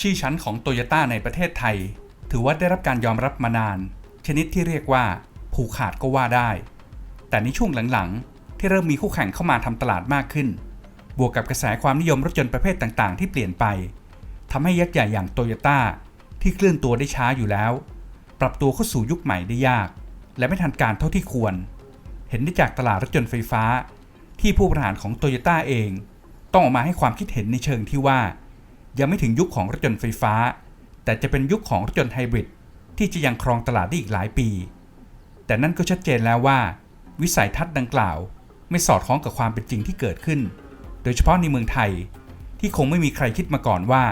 ชื่อชั้นของโตโยต้าในประเทศไทย ถือว่าได้รับการยอมรับมานาน ชนิดที่เรียกว่า ผูกขาดก็ว่าได้ แต่ในช่วงหลังๆ ที่เริ่มมีคู่แข่งเข้ามาทำตลาดมากขึ้น บวกกับกระแสความนิยมรถยนต์ประเภทต่างๆ ที่เปลี่ยนไปทำให้ยักษ์ใหญ่อย่างโตโยต้าที่เคลื่อนตัวได้ช้าอยู่แล้ว ปรับตัวเข้าสู่ยุคใหม่ได้ยาก และไม่ทันการเท่าที่ควร เห็นได้จากตลาดรถยนต์ไฟฟ้า ที่ผู้บริหารของโตโยต้าเอง ต้องออกมาให้ความคิดเห็นในเชิงที่ว่า ยังไม่ถึงยุคของรถยนต์ไฟฟ้า แต่จะเป็นยุคของรถยนต์ไฮบริดที่จะยังครองตลาดได้อีกหลายปี แต่นั่นก็ชัดเจนแล้วว่า วิสัยทัศน์ดังกล่าว ไม่สอดคล้องกับความเป็นจริงที่เกิดขึ้น โดยเฉพาะในเมืองไทย ที่คงไม่มีใครคิดมาก่อนว่า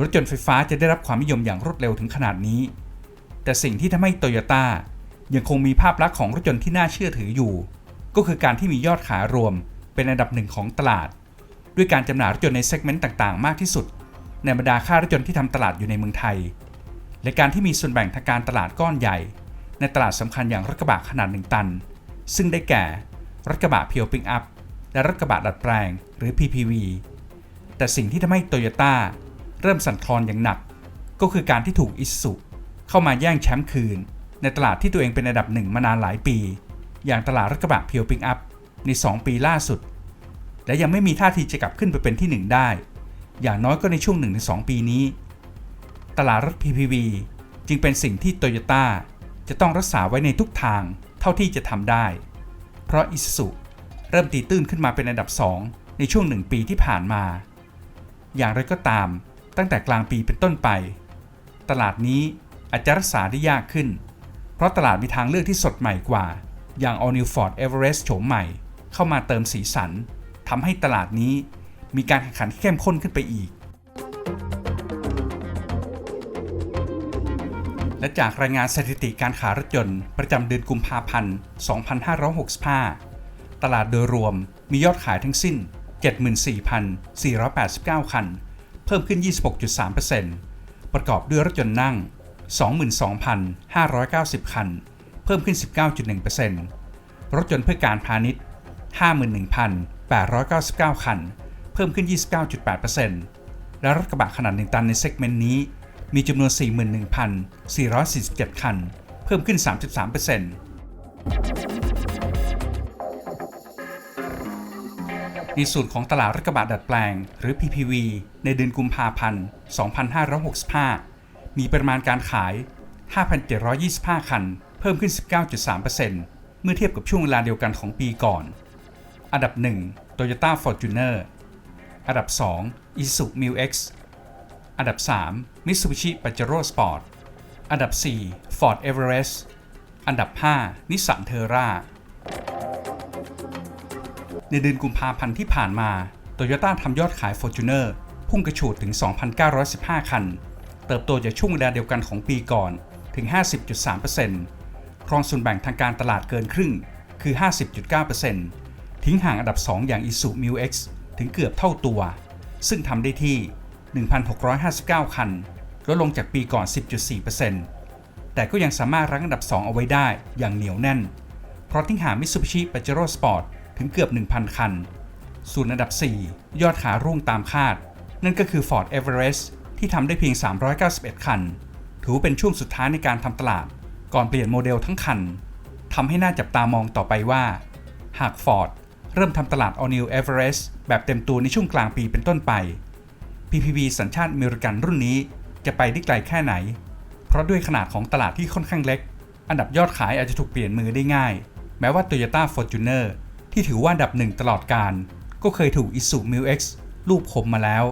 รถยนต์ไฟฟ้าจะได้รับความนิยมอย่างรวดเร็วถึงขนาดนี้ แต่สิ่งที่ทำให้โตโยต้ายังคงมีภาพลักษณ์ของรถยนต์ที่น่าเชื่อถืออยู่ ก็คือการที่มียอดขายรวมเป็นอันดับหนึ่งของตลาด ด้วยการจำหน่ายรถยนต์ในเซกเมนต์ต่างๆ มากที่สุด ในบรรดาค่ารถยนต์ที่ทำตลาดอยู่ในเมืองไทย และการที่มีส่วนแบ่งทางการตลาดก้อนใหญ่ ในตลาดสำคัญอย่างรถกระบะขนาด 1 ตัน ซึ่งได้แก่ รถกระบะเพียวปิงอัพและรถกระบะดัดแปลงหรือ PPV แต่สิ่งที่ทำให้โตโยต้าเริ่มสั่นคลอนอย่างหนัก ก็คือการที่ถูกอิสุเข้ามาแย่งแชมป์คืน ในตลาดที่ตัวเองเป็นอันดับหนึ่งมานานหลายปี อย่างตลาดรถกระบะเพียวปิงอัพใน 2 ปีล่าสุด และยังไม่มีท่าทีจะกลับขึ้นไปเป็นที่ 1 ได้ อย่างน้อยก็ในช่วง 1-2 ปีนี้ ตลาดรถ PPV จึงเป็นสิ่งที่โตโยต้าจะต้องรักษาไว้ในทุกทางเท่าที่จะทำได้ เพราะอิสุเริ่มตีตื้นขึ้นมาเป็นอันดับ 2 ในช่วงหนึ่งปีที่ผ่านมา อย่างไรก็ตาม ตั้งแต่กลางปีเป็นต้นไป ตลาดนี้อาจจะรักษาได้ยากขึ้น เพราะตลาดมีทางเลือกที่สดใหม่กว่า อย่าง All New Ford Everest โฉมใหม่ เข้ามาเติมสีสันทำให้ตลาดนี้ มีการแข่งขันที่เข้มข้นขึ้นไปอีก และจากรายงานสถิติการขายรถยนต์ประจำเดือนกุมภาพันธ์ 2565 ตลาดโดยรวมมียอดขายทั้งสิ้น 74,489 คัน เพิ่มขึ้น 26.3%ประกอบด้วยรถยนต์นั่ง 22,590 คัน เพิ่มขึ้น 19.1%รถยนต์เพื่อการพาณิชย์ 51,899 คัน เพิ่มขึ้น 29.8%และรถกระบะขนาด 1 ตันในเซกเมนต์นี้ มีจำนวน 41,447 คัน เพิ่มขึ้น 33%ในส่วนของตลาดรถกระบะดัดแปลง หรือ PPV ในเดือนกุมภาพันธ์ 2565 มีปริมาณการขาย 5,725 คัน เพิ่มขึ้น 19.3%เมื่อเทียบกับช่วงเวลาเดียวกันของปีก่อน อันดับ 1 Toyota Fortuner อันดับ 2 Isuzu Mu-X อันดับ 3 Mitsubishi Pajero Sport อันดับ 4 Ford Everest อันดับ 5 Nissan Terra ในเดือนกุมภาพันธ์ที่ผ่านมา โตโยต้าทำยอดขาย Fortuner พุ่งกระฉูดถึง 2,915 คัน เติบโตจากช่วงเวลาเดียวกันของปีก่อนถึง 50.3%ครองส่วนแบ่งทางการตลาดเกินครึ่งคือ 50.9%ทิ้งห่างอันดับ 2 อย่าง Isuzu Mu-X ถึงเกือบเท่าตัว ซึ่งทำได้ที่ 1,659 คัน ลดลงจากปีก่อน 10.4%แต่ก็ยังสามารถรั้งอันดับ 2 เอาไว้ได้อย่างเหนียวแน่น เพราะทิ้งห่าง Mitsubishi Pajero Sport ถึงเกือบ 1,000 คัน ส่วนอันดับ 4 ยอดขารุ่งตามคาด นั่นก็คือ Ford Everest ที่ทำได้เพียง 391 คัน ถือเป็นช่วงสุดท้ายในการทำตลาด ก่อนเปลี่ยนโมเดลทั้งคันทำให้น่าจับตามองต่อไปว่า หาก Ford เริ่มทำตลาด All New Everest แบบเต็มตัวในช่วงกลางปีเป็นต้นไป PPV สัญชาติอเมริกันรุ่นนี้จะไปได้ไกลแค่ไหน เพราะด้วยขนาดของตลาดที่ค่อนข้างเล็ก อันดับยอดขายอาจจะถูกเปลี่ยนมือได้ง่าย แม้ว่า Toyota Fortuner ที่ถือว่าอันดับหนึ่งตลอดการ ก็เคยถูก Isuzu Mu-X ลูบคมมาแล้ว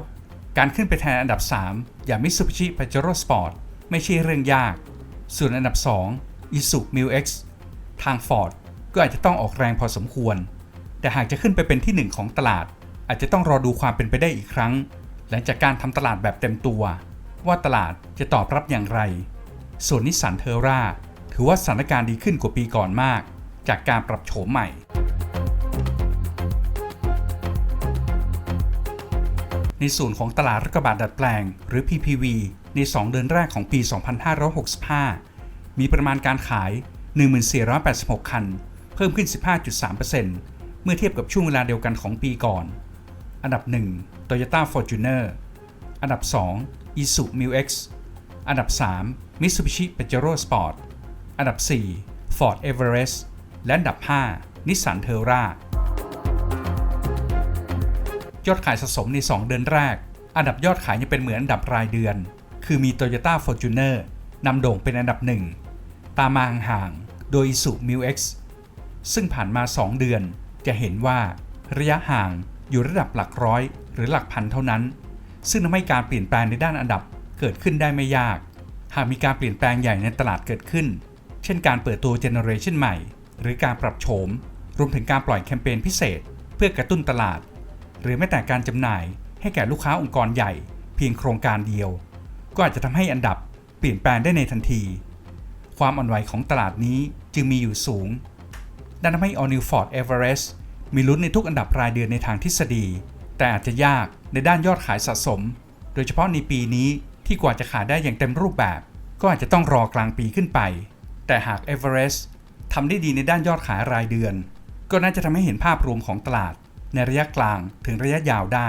การขึ้นไปแทนอันดับ 3 อย่าง Mitsubishi Pajero Sport ไม่ใช่เรื่องยาก ส่วนอันดับ 2 Isuzu Mu-X ทาง Ford ก็อาจจะต้องออกแรงพอสมควร แต่หากจะขึ้นไปเป็นที่ 1 ของตลาด อาจจะต้องรอดูความเป็นไปได้อีกครั้ง หลังจากการทำตลาดแบบเต็มตัว ว่าตลาดจะตอบรับอย่างไร ส่วนนิสสันเทอร่าถือว่าสถานการณ์ดีขึ้นกว่าปีก่อนมาก จากการปรับโฉมใหม่ ในส่วนของตลาดรถกระบะดัดแปลง หรือ PPV ใน 2 เดือนแรกของปี 2565 มีประมาณการขาย 1486 คัน เพิ่มขึ้น 15.3%เมื่อเทียบกับช่วงเวลาเดียวกันของปีก่อน อันดับ 1 Toyota Fortuner อันดับ 2 Isuzu Mu X อันดับ 3 Mitsubishi Pajero Sport อันดับ 4 Ford Everest และอันดับ 5 Nissan Terra ยอดขายสะสมใน 2 เดือนแรก อันดับยอดขายยังเป็นเหมือนอันดับรายเดือน คือมี Toyota Fortuner นำโด่งเป็นอันดับหนึ่งตามมาห่างๆโดย Isuzu Mu X ซึ่งผ่านมา 2 เดือนจะเห็นว่าระยะห่าง อยู่ระดับหลักร้อยหรือหลักพันเท่านั้น ซึ่งทำให้การเปลี่ยนแปลงในด้านอันดับเกิดขึ้นได้ไม่ยาก หากมีการเปลี่ยนแปลงใหญ่ในตลาดเกิดขึ้น เช่นการเปิดตัวเจเนอเรชันใหม่ หรือการปรับโฉม รวมถึงการปล่อยแคมเปญพิเศษ เพื่อกระตุ้นตลาด หรือแม้แต่การจำหน่าย ให้แก่ลูกค้าองค์กรใหญ่ เพียงโครงการเดียว ก็อาจจะทำให้อันดับเปลี่ยนแปลงได้ในทันที ความอ่อนไหวของตลาดนี้จึงมีอยู่สูงดันทำให้ All New Ford Everest มีลุ้นในทุกอันดับรายเดือนในทางทฤษฎี แต่อาจจะยากในด้านยอดขายสะสม โดยเฉพาะในปีนี้ที่กว่าจะขายได้อย่างเต็มรูปแบบ ก็อาจจะต้องรอกลางปีขึ้นไป แต่หาก Everest ทำได้ดีในด้านยอดขายรายเดือน ก็น่าจะทำให้เห็นภาพรวมของตลาด ในระยะกลางถึงระยะยาวได้